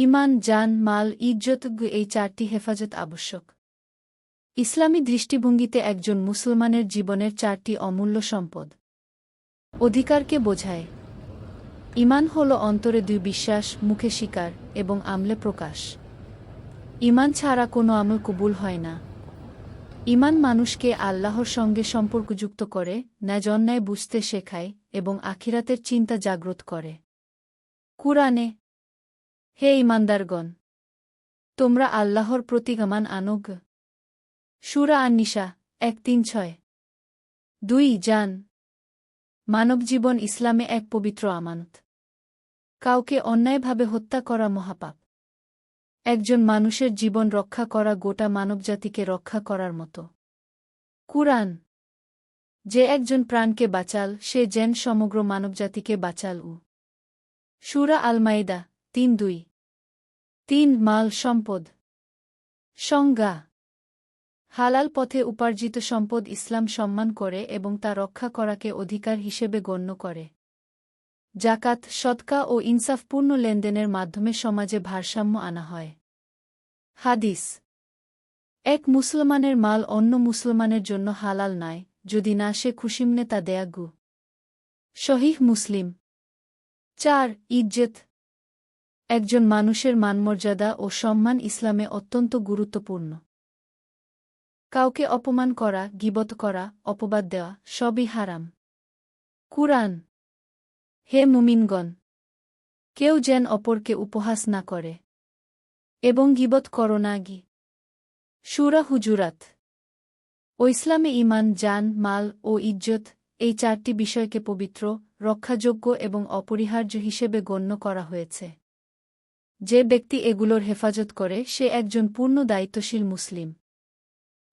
ইমান, জান, মাল, ইজ্জত এই চারটি হেফাজত আবশ্যক। ইসলামী দৃষ্টিভঙ্গিতে একজন মুসলমানের জীবনের চারটি অমূল্য সম্পদ। অধিকারকে বোঝায়। ইমান হল অন্তরে দুই বিশ্বাস, মুখে শিকার এবং আমলে প্রকাশ। ইমান ছাড়া কোনো আমল কবুল হয় না। ইমান মানুষকে আল্লাহর সঙ্গে সম্পর্কযুক্ত করে অন্যায় বুঝতে শেখায় এবং আখিরাতের চিন্তা জাগ্রত করে। কুরআনে হে ইমানদারগণ, তোমরা আল্লাহর প্রতি গমান আনোগ সুরা আন্নিশা এক তিন ছয়। দুই, জান। মানবজীবন ইসলামে এক পবিত্র আমানত। কাউকে অন্যায়ভাবে হত্যা করা মহাপাপ। একজন মানুষের জীবন রক্ষা করা গোটা মানবজাতিকে রক্ষা করার মতো। কুরআন। যে একজন প্রাণকে বাঁচাল, সে যেন সমগ্র মানবজাতিকে বাঁচাল উ। সুরা আলমাইদা, তিন দুই। তিন মাল সম্পদ। সংজ্ঞা। হালাল পথে উপার্জিত সম্পদ ইসলাম সম্মান করে এবং তা রক্ষা করাকে অধিকার হিসেবে গণ্য করে। জাকাত সৎকা ও ইনসাফপূর্ণ লেনদেনের মাধ্যমে সমাজে ভারসাম্য আনা হয়। হাদিস। এক মুসলমানের মাল অন্য মুসলমানের জন্য হালাল নয় যদি না সে খুশিমনে তা দেয়াগু শহীহ মুসলিম। চার, ইজ্জত। একজন মানুষের মানমর্যাদা ও সম্মান ইসলামে অত্যন্ত গুরুত্বপূর্ণ। কাউকে অপমান করা, গিবত করা, অপবাদ দেওয়া, সবই হারাম। কুরআন। হে মুমিনগণ, কেউ যেন অপরকে উপহাস না করে এবং গিবত করো না গি সুরা হুজুরাত। ও ইসলামে ইমান জান, মাল ও ইজ্জত এই চারটি বিষয়কে পবিত্র, রক্ষাযোগ্য এবং অপরিহার্য হিসেবে গণ্য করা হয়েছে। যে ব্যক্তি এগুলোর হেফাজত করে সে একজন পূর্ণ দায়িত্বশীল মুসলিম।